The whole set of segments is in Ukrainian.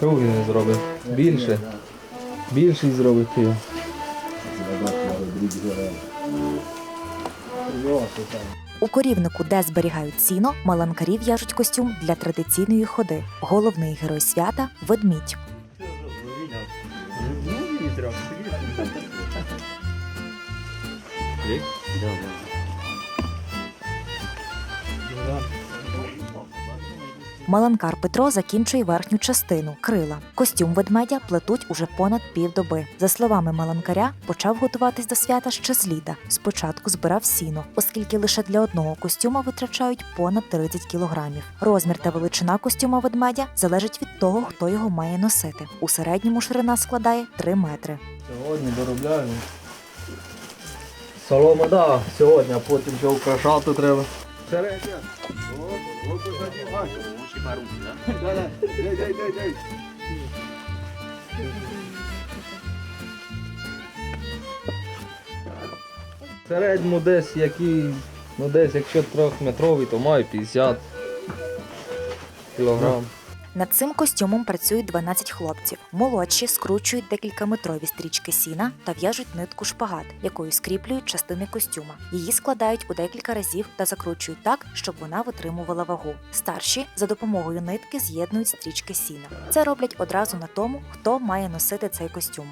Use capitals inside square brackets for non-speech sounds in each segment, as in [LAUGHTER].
круги не зробив. Більше. Більший зробити. У корівнику, де зберігають сіно, маланкарі в'яжуть костюм для традиційної ходи. Головний герой свята ведмідь. Маланкар Петро закінчує верхню частину крила. Костюм ведмедя плетуть уже понад півдоби. За словами маланкаря, почав готуватись до свята ще з літа. Спочатку збирав сіно, оскільки лише для одного костюма витрачають понад 30 кілограмів. Розмір та величина костюма ведмедя залежить від того, хто його має носити. У середньому ширина складає 3 метри. Сьогодні доробляємо. Солома, да, сьогодні, а потім ще украшати треба. Середня. В [LAUGHS] середньому десь який, ну десь якщо трьохметровий, то має 50 кілограм. Над цим костюмом працюють 12 хлопців. Молодші скручують декількаметрові стрічки сіна та в'яжуть нитку шпагат, якою скріплюють частини костюма. Її складають у декілька разів та закручують так, щоб вона витримувала вагу. Старші за допомогою нитки з'єднують стрічки сіна. Це роблять одразу на тому, хто має носити цей костюм.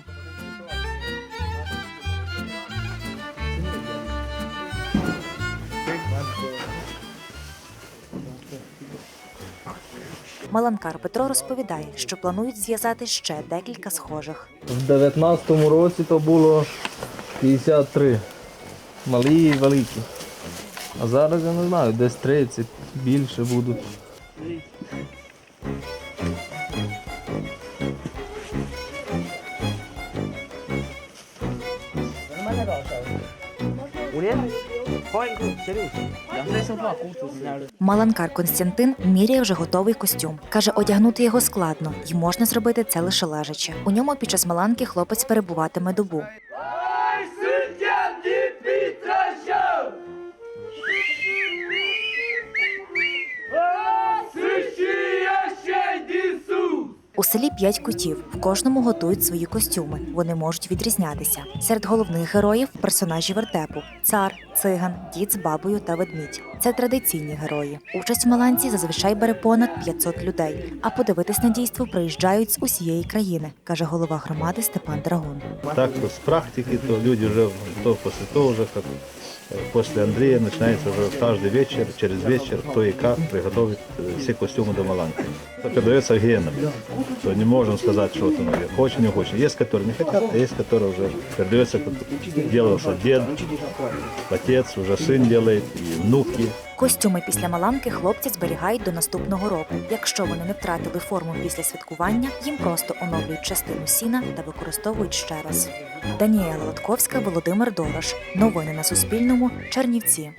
Маланкар Петро розповідає, що планують зв'язати ще декілька схожих. В 19-му році то було 53. Малі і великі. А зараз я не знаю, десь 30, більше будуть. Маланкар Константин міряє вже готовий костюм. Каже, одягнути його складно, і можна зробити це лише лежачи. У ньому під час маланки хлопець перебуватиме добу. У селі п'ять кутів. В кожному готують свої костюми. Вони можуть відрізнятися. Серед головних героїв персонажі вертепу: цар, циган, дід з бабою та ведмідь. Це традиційні герої. Участь в Маланці зазвичай бере понад 500 людей. А подивитись на дійство приїжджають з усієї країни, каже голова громади Степан Драгун. Так, то с практики, то люди уже, то после того уже, как э, после Андрея начинается уже каждый вечер, через вечер, кто и как приготовит э, все костюмы до Маланки. Это передается геном, то не можем сказать, что это наверное, хочет, не хочет. Есть, которые не хотят, а есть, которые уже передается, как делал, что дед, отец, уже сын делает, и внуки. Костюми після маланки хлопці зберігають до наступного року. Якщо вони не втратили форму після святкування, їм просто оновлюють частину сіна та використовують ще раз. Даніела Латковська, Володимир Дорош. Новини на Суспільному. Чернівці.